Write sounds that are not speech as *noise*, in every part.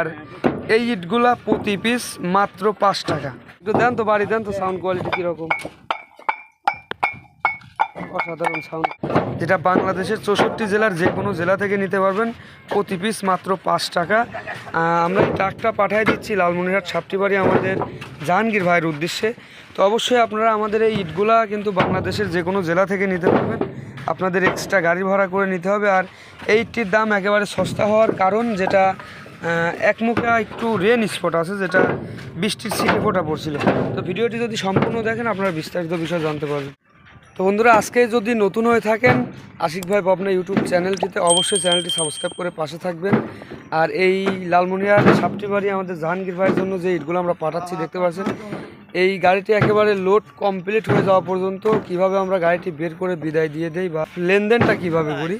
আর এই ইটগুলা প্রতি পিস মাত্র পাঁচ টাকা। একটু দেন তো, বাড়ি দেন তো সাউন্ড কোয়ালিটি কীরকম? অসাধারণ সাউন্ড যেটা বাংলাদেশের চৌষট্টি জেলার যে কোনো জেলা থেকে নিতে পারবেন। প্রতি পিস মাত্র পাঁচ টাকা। আমরা এই ট্রাকটা পাঠিয়ে দিচ্ছি লালমনিরহাট, সাপটিবাড়ি আমাদের জাহাঙ্গীর ভাইয়ের উদ্দেশ্যে। তো অবশ্যই আপনারা আমাদের এই ইটগুলা কিন্তু বাংলাদেশের যে কোনো জেলা থেকে নিতে পারবেন। আপনাদের এক্সট্রা গাড়ি ভাড়া করে নিতে হবে। আর এই ইটটির দাম একেবারে সস্তা হওয়ার কারণ যেটা আহ, একমুখা একটু রেন স্পট আছে যেটা বৃষ্টির সিটে ফোটা পড়ছিল। তো ভিডিওটি যদি সম্পূর্ণ দেখেন আপনারা বিস্তারিত বিষয় জানতে পারবেন। তো বন্ধুরা আজকে যদি নতুন হয়ে থাকেন আশিক ভাই ইউটিউব চ্যানেলটিতে অবশ্যই চ্যানেলটি সাবস্ক্রাইব করে পাশে থাকবেন। আর এই লালমনিয়ার সাপটি বাড়ি আমাদের জাহাঙ্গীর ভাইয়ের জন্য যে ইটগুলো আমরা পাঠাচ্ছি দেখতে পাচ্ছেন? এই গাড়িটি একেবারে লোড কমপ্লিট হয়ে যাওয়া পর্যন্ত কীভাবে আমরা গাড়িটি বের করে বিদায় দিয়ে দেই বা লেনদেনটা কীভাবে করি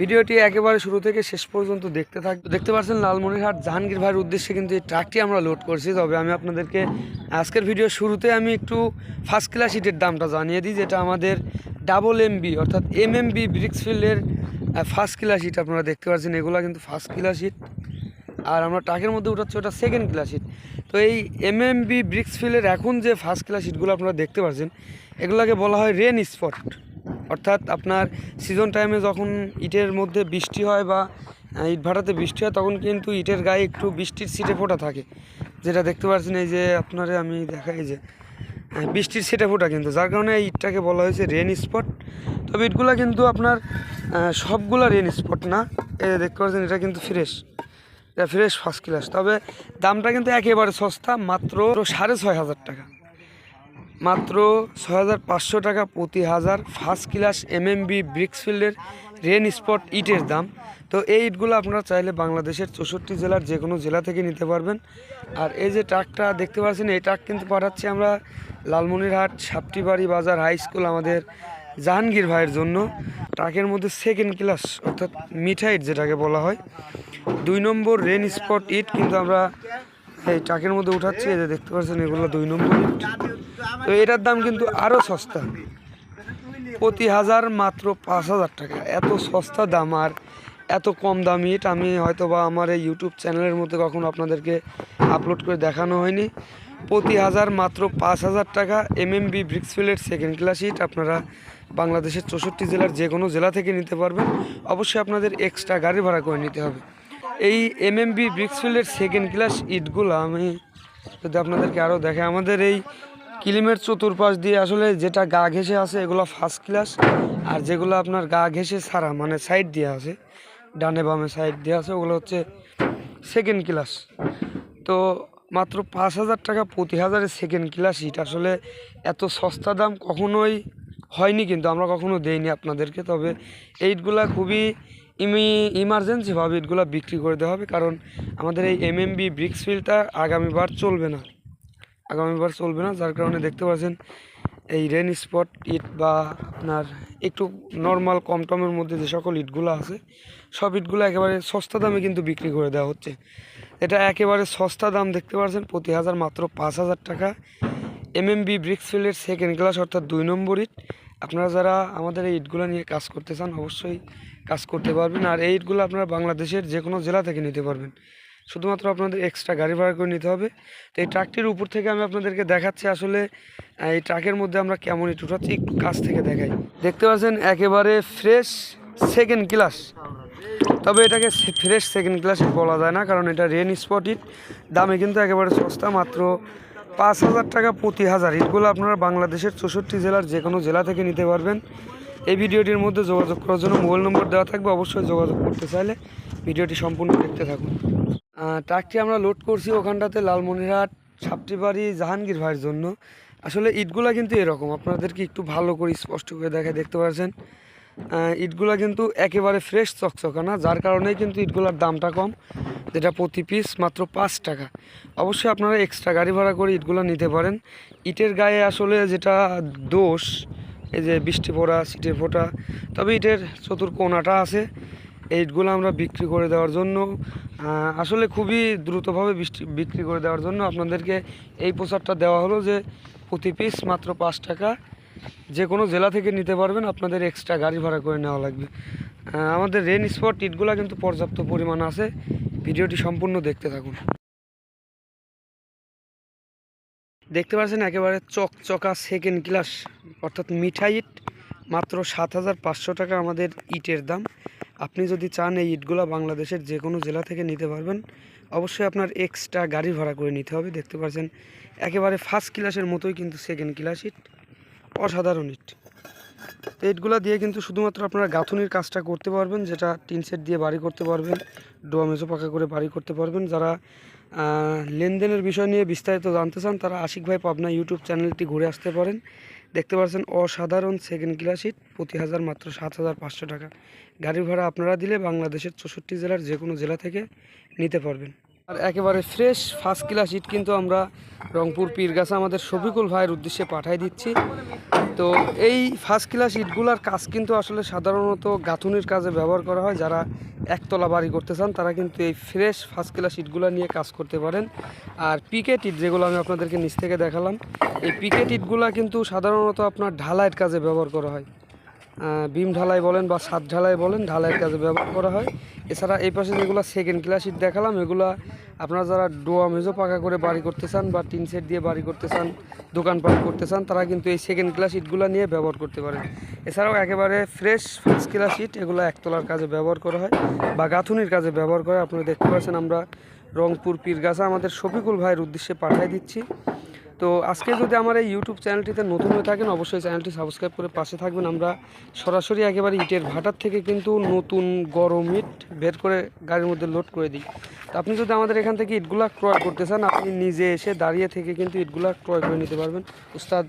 ভিডিওটি একেবারে শুরু থেকে শেষ পর্যন্ত দেখতে থাক দেখতে পাচ্ছেন লালমনিরহাট জাহাঙ্গীর ভাইয়ের উদ্দেশ্যে কিন্তু এই ট্রাকটি আমরা লোড করছি। তবে আমি আপনাদেরকে আজকের ভিডিও শুরুতে আমি একটু ফার্স্ট ক্লাস সিটের দামটা জানিয়ে দিই, যেটা আমাদের ডাবল এমবি অর্থাৎ এম এম বি ব্রিক্সফিল্ডের ফার্স্ট ক্লাস সিট আপনারা দেখতে পাচ্ছেন। এগুলো কিন্তু ফার্স্ট ক্লাস সিট আর আমরা ট্রাকের মধ্যে উঠাচ্ছি, ওটা সেকেন্ড ক্লাস সিট তো এই এম এম বি ব্রিক্সফিল্ডের এখন যে ফার্স্ট ক্লাস সিটগুলো আপনারা দেখতে পাচ্ছেন, এগুলোকে বলা হয় রেন স্পট অর্থাৎ আপনার সিজন টাইমে যখন ইটের মধ্যে বৃষ্টি হয় বা ইট ভাটাতে বৃষ্টি হয়, তখন কিন্তু ইটের গায়ে একটু বৃষ্টির সিটে ফোটা থাকে। যেটা দেখতে পাচ্ছেন এই যে আপনারে আমি দেখাই যে বৃষ্টির ছিটে ফোটা কিন্তু। যার কারণে এই ইটটাকে বলা হয়েছে রেন স্পট তবে ইটগুলো কিন্তু আপনার সবগুলো রেন স্পট না। এই দেখতে পাচ্ছেন, এটা কিন্তু ফ্রেশ এটা ফ্রেশ ফার্স্ট ক্লাস তবে দামটা কিন্তু একেবারে সস্তা, মাত্র সাড়ে ছয় হাজার টাকা। মাত্র ছয় হাজার পাঁচশো টাকা প্রতি হাজার ফার্স্ট ক্লাস এমএমবি ব্রিক্সফিল্ডের রেন স্পট ইটের দাম। তো এই ইটগুলো আপনারা চাইলে বাংলাদেশের চৌষট্টি জেলার যে কোনো জেলা থেকে নিতে পারবেন। আর এই যে ট্রাকটা দেখতে পাচ্ছেন, এই ট্রাক কিন্তু পাঠাচ্ছি আমরা লালমনিরহাট সাপটিবাড়ি বাজার হাই স্কুল আমাদের জাহাঙ্গীর ভাইয়ের জন্য। ট্রাকের মধ্যে সেকেন্ড ক্লাস অর্থাৎ মিঠাইট যেটাকে বলা হয়। দুই নম্বর রেন স্পট ইট কিন্তু আমরা এই ট্রাকের মধ্যে উঠাচ্ছি। এই যে দেখতে পাচ্ছেন, এগুলো দুই নম্বর ইট তো এটার দাম কিন্তু আরও সস্তা। প্রতি হাজার মাত্র পাঁচ হাজার টাকা। এত সস্তা দাম আর এত কম দামি ইট আমি হয়তো বা আমার এই ইউটিউব চ্যানেলের মধ্যে কখনো আপনাদেরকে আপলোড করে দেখানো হয়নি। প্রতি হাজার মাত্র পাঁচ হাজার টাকা এমএমবি ব্রিক্সফিল্ডের সেকেন্ড ক্লাস ইট আপনারা বাংলাদেশের চৌষট্টি জেলার যে কোনো জেলা থেকে নিতে পারবেন। অবশ্যই আপনাদের এক্সট্রা গাড়ি ভাড়া করে নিতে হবে। এই এমএমবি ব্রিক্সফিল্ডের সেকেন্ড ক্লাস ইটগুলো আমি যদি আপনাদেরকে আরও দেখে আমাদের এই কিলিমের চতুর্পাশ দিয়ে আসলে যেটা গা ঘেঁষে আছে, এগুলো ফার্স্ট ক্লাস আর যেগুলো আপনার গা ঘেঁষে ছাড়া মানে সাইড দিয়ে আছে, ডানে বামে সাইড দিয়ে আছে, ওগুলো হচ্ছে সেকেন্ড ক্লাস তো মাত্র পাঁচ হাজার টাকা প্রতি হাজারের সেকেন্ড ক্লাস ইট আসলে এত সস্তা দাম কখনোই হয়নি কিন্তু আমরা কখনো দেইনি আপনাদেরকে, তবে এইটগুলা খুবই ইমি ইমার্জেন্সিভাবে ইটগুলো বিক্রি করে দেওয়া হবে, কারণ আমাদের এই এম এম এমএমবি ব্রিক্স ফিল্ডটা আগামীবার চলবে না। আগামীবার চলবে না, যার কারণে দেখতে পাচ্ছেন এই রেন স্পট ইট বা আপনার একটু নর্মাল কম টমের মধ্যে যে সকল ইটগুলো আছে, সব ইটগুলো একেবারে সস্তা দামে কিন্তু বিক্রি করে দেওয়া হচ্ছে। এটা একেবারে সস্তা দাম দেখতে পাচ্ছেন, প্রতি হাজার মাত্র পাঁচ হাজার টাকা। এমএমবি ব্রিক্সফিল্ডের সেকেন্ড ক্লাস অর্থাৎ দুই নম্বর ইট। আপনারা যারা আমাদের এই ইটগুলো নিয়ে কাজ করতে চান, অবশ্যই কাজ করতে পারবেন। আর এই ইটগুলো আপনারা বাংলাদেশের যে কোনো জেলা থেকে নিতে পারবেন। শুধুমাত্র আপনাদের এক্সট্রা গাড়ি ভাড়া করে নিতে হবে। তো এই ট্রাকটির উপর থেকে আমি আপনাদেরকে দেখাচ্ছি আসলে এই ট্রাকের মধ্যে আমরা কেমন ইট উঠাচ্ছি একটু কাছ থেকে দেখাই। দেখতে পাচ্ছেন, একেবারে ফ্রেশ সেকেন্ড ক্লাস তবে এটাকে ফ্রেশ সেকেন্ড ক্লাস বলা যায় না, কারণ এটা রেন স্পট দামে কিন্তু একেবারে সস্তা, মাত্র পাঁচ হাজার টাকা প্রতি হাজার। ইটগুলো আপনারা বাংলাদেশের চৌষট্টি জেলার যে কোনো জেলা থেকে নিতে পারবেন। এই ভিডিওটির মধ্যে যোগাযোগ করার জন্য মোবাইল নম্বর দেওয়া থাকবে, অবশ্যই যোগাযোগ করতে চাইলে ভিডিওটি সম্পূর্ণ দেখতে থাকুন। ট্রাকটি আমরা লোড করছি ওখানটাতে লালমনিরহাট সাপটিবাড়ি জাহাঙ্গীর ভাইয়ের জন্য। আসলে ইটগুলা কিন্তু এরকম, আপনাদেরকে একটু ভালো করে স্পষ্ট করে দেখে দেখতে পাচ্ছেন? ইটগুলা কিন্তু একেবারে ফ্রেশ চকচকা না, যার কারণেই কিন্তু ইটগুলার দামটা কম, যেটা প্রতি পিস মাত্র পাঁচ টাকা। অবশ্যই আপনারা এক্সট্রা গাড়ি ভাড়া করে ইটগুলো নিতে পারেন। ইটের গায়ে আসলে যেটা দোষ, এই যে বৃষ্টি পড়া সিটের ফোটা, তবে ইটের চতুর কোনাটা আছে। এই ইটগুলো আমরা বিক্রি করে দেওয়ার জন্য আসলে খুবই দ্রুতভাবে বিক্রি করে দেওয়ার জন্য আপনাদেরকে এই প্রচারটা দেওয়া হলো যে প্রতি পিস মাত্র পাঁচ টাকা। যে কোনো জেলা থেকে নিতে পারবেন, আপনাদের এক্সট্রা গাড়ি ভাড়া করে নেওয়া লাগবে। আমাদের রেন স্পট ইটগুলো কিন্তু পর্যাপ্ত পরিমাণ আছে। ভিডিওটি সম্পূর্ণ দেখতে থাকুন। দেখতে পাচ্ছেন একেবারে চকচকা সেকেন্ড ক্লাস অর্থাৎ মিঠা ইট, মাত্র সাত হাজার পাঁচশো টাকা আমাদের ইটের দাম। আপনি যদি চান এই ইটগুলো বাংলাদেশের যে কোনো জেলা থেকে নিতে পারবেন, অবশ্যই আপনার এক্সট্রা গাড়ি ভাড়া করে নিতে হবে, দেখতে পাচ্ছেন। একেবারে ফার্স্ট ক্লাসের মতোই কিন্তু সেকেন্ড ক্লাস ইট, অসাধারণ ইট। তো ইটগুলো দিয়ে কিন্তু শুধুমাত্র আপনারা গাঁথুনির কাজটা করতে পারবেন, যেটা টিন সেট দিয়ে বাড়ি করতে পারবেন, ডোয়া মেজো পাকা করে বাড়ি করতে পারবেন। যারা লেনদেনের বিষয় নিয়ে বিস্তারিত জানতে চান, তারা আশিক ভাই পাবনা ইউটিউব চ্যানেলটি ঘুরে আসতে পারেন। দেখতে পাচ্ছেন অসাধারণ সেকেন্ড ক্লাস সিট প্রতি হাজার মাত্র সাত হাজার পাঁচশো টাকা। গাড়ি ভাড়া আপনারা দিলে বাংলাদেশের চৌষট্টি জেলার যে কোনো জেলা থেকে নিতে পারবেন। আর একেবারে ফ্রেশ ফার্স্ট ক্লাস ইট কিন্তু আমরা রংপুর পীরগাছা আমাদের শফিকুল ভাইয়ের উদ্দেশ্যে পাঠাই দিচ্ছি। তো এই ফার্স্ট ক্লাস ইটগুলার কাজ কিন্তু আসলে সাধারণত গাঁথুনির কাজে ব্যবহার করা হয়। যারা একতলা বাড়ি করতে চান, তারা কিন্তু এই ফ্রেশ ফার্স্ট ক্লাস ইটগুলো নিয়ে কাজ করতে পারেন। আর পিকেট ইট যেগুলো আমি আপনাদেরকে নিচ থেকে দেখালাম, এই পিকেট ইটগুলো কিন্তু সাধারণত আপনার ঢালাইয়ের কাজে ব্যবহার করা হয়। বিম ঢালাই বলেন বা সাত ঢালাই বলেন, ঢালাইয়ের কাজে ব্যবহার করা হয়। এছাড়া এই পাশে যেগুলো সেকেন্ড ক্লাস দেখালাম, এগুলো আপনারা যারা ডোয়া মেজো পাকা করে বাড়ি করতে চান বা টিন সেট দিয়ে বাড়ি করতে চান, দোকানপাট করতে চান, তারা কিন্তু এই সেকেন্ড ক্লাস ইটগুলো নিয়ে ব্যবহার করতে পারেন। এছাড়াও একেবারে ফ্রেশ ফার্স্ট ক্লাস ইট এগুলো একতলার কাজে ব্যবহার করা হয় বা গাঁথুনির কাজে ব্যবহার করে আপনারা দেখতে পাচ্ছেন আমরা রংপুর, পীরগাছা আমাদের শফিকুল ভাইয়ের উদ্দেশ্যে পাঠিয়ে দিচ্ছি। তো আজকে যদি আমার এই ইউটিউব চ্যানেলটিতে নতুন হয়ে থাকেন, অবশ্যই চ্যানেলটি সাবস্ক্রাইব করে পাশে থাকবেন। আমরা সরাসরি একেবারে ইটের ভাটার থেকে কিন্তু নতুন গরম ইট বের করে গাড়ির মধ্যে লোড করে দিই। তো আপনি যদি আমাদের এখান থেকে ইটগুলা ক্রয় করতে চান, আপনি নিজে এসে দাঁড়িয়ে থেকে কিন্তু ইটগুলা ক্রয় করে নিতে পারবেন। উস্তাদ,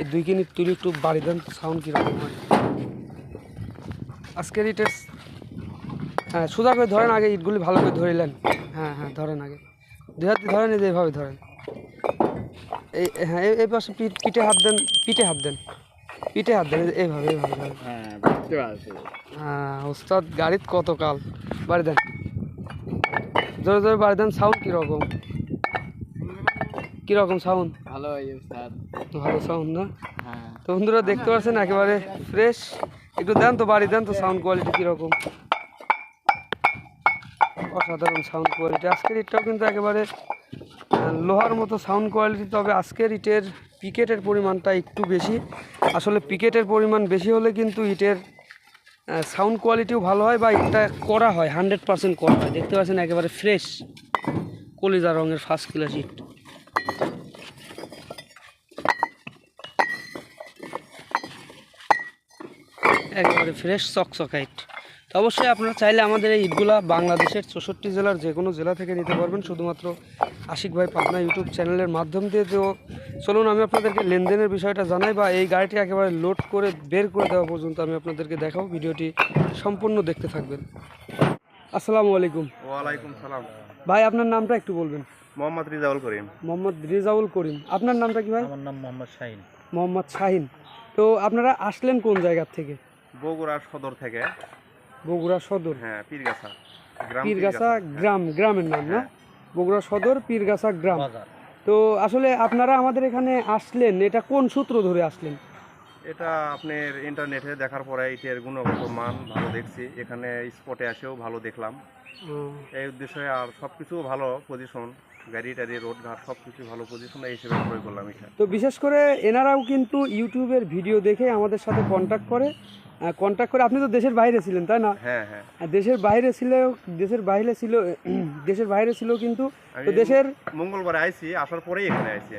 এই দুই কিনি তুলি একটু বাড়ি দেন সাউন্ড কীরকম হয়। আজকের ইটের হ্যাঁ সোজা করে ধরেন, আগে ইটগুলি ভালো করে ধরিলেন। হ্যাঁ হ্যাঁ ধরেন আগে। দুই হাতে ধরেন এইভাবে ধরেন। এই হ্যাঁ এই- পাশে পিঠে হাত দেন পিঠে হাত দেন। পিঠে হাত দেন এইভাবে এইভাবে হ্যাঁ বুঝতে হ্যাঁ ওস্তাদ গাড়িত কত কাল বাড়ি দেন। জোরে জোরে বাড়ি দেন সাউন্ড কীরকম? কীরকম সাউন্ড? ভালো ভালো সাউন্ড না? হ্যাঁ। তো বন্ধুরা দেখতে পাচ্ছেন একেবারে ফ্রেশ। একটু দেন তো বাড়ি দেন তো সাউন্ড কোয়ালিটি কীরকম? অসাধারণ সাউন্ড কোয়ালিটি। আজকের ইটটাও কিন্তু একেবারে লোহার মতো সাউন্ড কোয়ালিটি তবে আজকের ইটের পিকেটের পরিমাণটা একটু বেশি। আসলে পিকেটের পরিমাণ বেশি হলে কিন্তু ইটের সাউন্ড কোয়ালিটিও ভালো হয় বা ইটটা করা হয় হান্ড্রেড পার্সেন্ট করা হয়। দেখতে পাচ্ছেন একেবারে ফ্রেশ কলিজা রঙের ফার্স্ট ক্লাস ইট। একেবারে ফ্রেশ চকচকাইট তো অবশ্যই আপনারা চাইলে আমাদের এই ঈদগুলা বাংলাদেশের চৌষট্টি জেলার যে কোনো জেলা থেকে নিতে পারবেন। শুধুমাত্র আশিক ভাই পাবনা ইউটিউব চ্যানেলের মাধ্যম দিয়ে তো চলুন আমি আপনাদেরকে লেনদেনের বিষয়টা জানাই বা এই গাড়িটি একেবারে লোড করে বের করে দেওয়া পর্যন্ত আমি আপনাদেরকে দেখাবো। ভিডিওটি সম্পূর্ণ দেখতে থাকবেন। আসসালামু আলাইকুম। ওয়ালাইকুম সালাম। ভাই আপনার নামটা একটু বলবেন। মোহাম্মদ রিজাউল করিম। মোহাম্মদ রিজাউল করিম। আপনার নামটা কি ভাই? আমার নাম মোহাম্মদ শাহিন। মোহাম্মদ শাহিন। তো আপনারা আসলেন কোন জায়গার থেকে? বগুড়া সদর থেকে। বগুড়া সদর। হ্যাঁ পীরগাছা। গ্রাম পীরগাছা গ্রাম গ্রামের নাম না? বগুড়া সদর পীরগাছা গ্রাম। তো আসলে আপনারা আমাদের এখানে আসলেন এটা কোন সূত্র ধরে আসলেন? এটা আপনার ইন্টারনেটে দেখার পরে এটার গুণগত মান ভালো দেখছি। এখানে স্পটে এসেও ভালো দেখলাম। এই উদ্দেশ্যে আর সব কিছু ভালো পজিশন গাড়ি টাড়ি রোড ঘাট সব কিছু ভালো পজিশন এই হিসেবে ক্রয় করলাম এটা তো বিশেষ করে এনারাও কিন্তু ইউটিউবের ভিডিও দেখে আমাদের সাথে কন্ট্যাক্ট করে। কন্ট্যাক্ট করে আপনি তো দেশের বাইরে ছিলেন তাই না? হ্যাঁ হ্যাঁ। দেশের বাইরে ছিল দেশের বাইরে ছিল *clears throat* দেশের বাইরে ছিল কিন্তু তো দেশের মঙ্গলবার আইছি আসার পরেই এখানে আইছি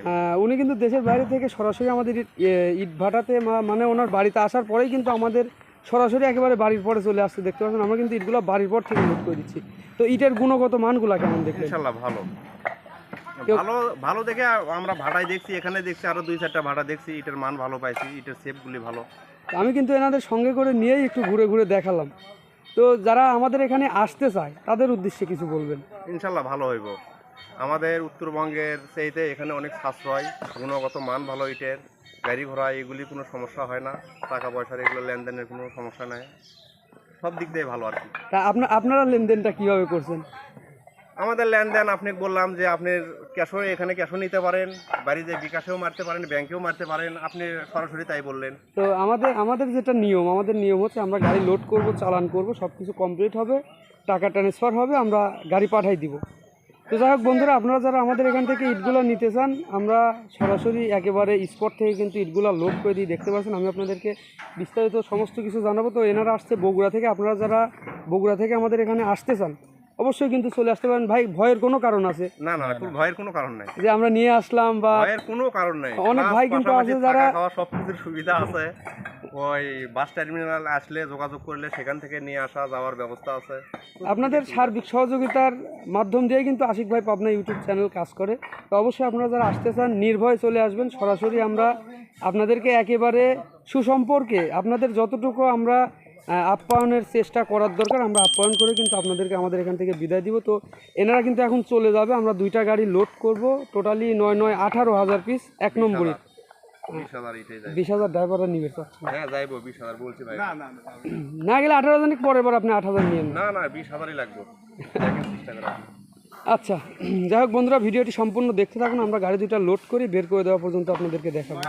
উনি কিন্তু দেশের বাইরে থেকে সরাসরি আমাদের ইট- ভাটাতে মানে ওনার বাড়িতে আসার পরেই কিন্তু আমাদের সরাসরি একেবারে বাড়ির পরে চলে আসছে দেখতে পাচ্ছেন? আমরা কিন্তু ইটগুলো বাড়ির পর থেকে লোড করে দিচ্ছি। তো ইটের গুণগত মানগুলা কেমন দেখলেন? ইনশাল্লাহ ভালো। ভালো ভালো দেখে আমরা ভাড়ায় দেখছি এখানে দেখছি আরও দুই চারটা ভাড়া দেখছি ইটের মান ভালো পাইছি ইটের শেপগুলি ভালো। তো আমি কিন্তু এনাদের সঙ্গে করে নিয়েই একটু ঘুরে ঘুরে দেখালাম। তো যারা আমাদের এখানে আসতে চায় তাদের উদ্দেশ্যে কিছু বলবেন। ইনশাল্লাহ ভালো হইব। আমাদের উত্তরবঙ্গের সেইতে এখানে অনেক সাশ্রয় গুণগত মান ভালো ইটের গাড়ি ঘোড়া এগুলি কোনো সমস্যা হয় না টাকা পয়সার এগুলো লেনদেনের কোনো সমস্যা নাই। সব দিক দিয়ে ভালো আর কি। তা আপনার আপনারা লেনদেনটা কীভাবে করছেন? আমাদের লেনদেন আপনি বললাম যে আপনি ক্যাশও এখানে ক্যাশও নিতে পারেন বাড়িতে বিকাশেও মারতে পারেন, ব্যাংকেও মারতে পারেন, আপনি সরাসরি তাই বললেন। তো আমাদের আমাদের যেটা নিয়ম, আমাদের নিয়ম হচ্ছে আমরা গাড়ি লোড করব, চালান করব সব কিছু কমপ্লিট হবে, টাকা ট্রান্সফার হবে, আমরা গাড়ি পাঠাই দিব। তো যাই হোক বন্ধুরা, আপনারা যারা আমাদের এখান থেকে ইটগুলো নিতে চান, আমরা সরাসরি একেবারে স্পট থেকে কিন্তু ইটগুলো লোড করে দিই, দেখতে পাচ্ছেন, আমি আপনাদেরকে বিস্তারিত সমস্ত কিছু জানাব। তো এনারা আসছে বগুড়া থেকে, আপনারা যারা বগুড়া থেকে আমাদের এখানে আসতে চান অবশ্যই কিন্তু চলে আসতে পারেন। ভাই ভয়ের কোনো কারণ আছে? না না ভয়ের কোনো কারণ নাই। যে আমরা নিয়ে আসলাম বা ভয়ের কোনো কারণ নাই। অনেক ভাই কিন্তু আছে যারা- খাওয়া সব কিছুর সুবিধা আছে। ওই বাস টার্মিনাল আসলে যোগাযোগ করলে সেখান থেকে নিয়ে আসা যাওয়ার ব্যবস্থা আছে। আপনাদের সার্বিক সহযোগিতার মাধ্যম দিয়ে কিন্তু আশিক ভাই পাবনা ইউটিউব চ্যানেল কাজ করে। তো অবশ্যই আপনারা যারা আসতে চান নির্ভয়ে চলে আসবেন। সরাসরি আমরা আপনাদেরকে একেবারে সুসম্পর্কে আপনাদের যতটুকু আমরা আপ্যায়নের চেষ্টা করার দরকার আমরা আপ্যায়ন করে কিন্তু আপনাদেরকে আমাদের এখান থেকে বিদায় দিব। তো এনারা কিন্তু এখন চলে যাবে আমরা দুইটা গাড়ি লোড করব। টোটালি নয় নয় আঠারো হাজার পিস এক নম্বরে। বিশ হাজার ড্রাইভাররা নিবে হ্যাঁ না গেলে আঠারো হাজার পরের বার আপনি আট হাজার নিয়ে না? না বিশ হাজারই লাগবে। দেখেন চেষ্টা করা আচ্ছা যাই হোক বন্ধুরা ভিডিওটি সম্পূর্ণ দেখতে থাকুন। আমরা গাড়ি দুটো লোড করি বের করে দেওয়া পর্যন্ত আপনাদেরকে দেখাবো।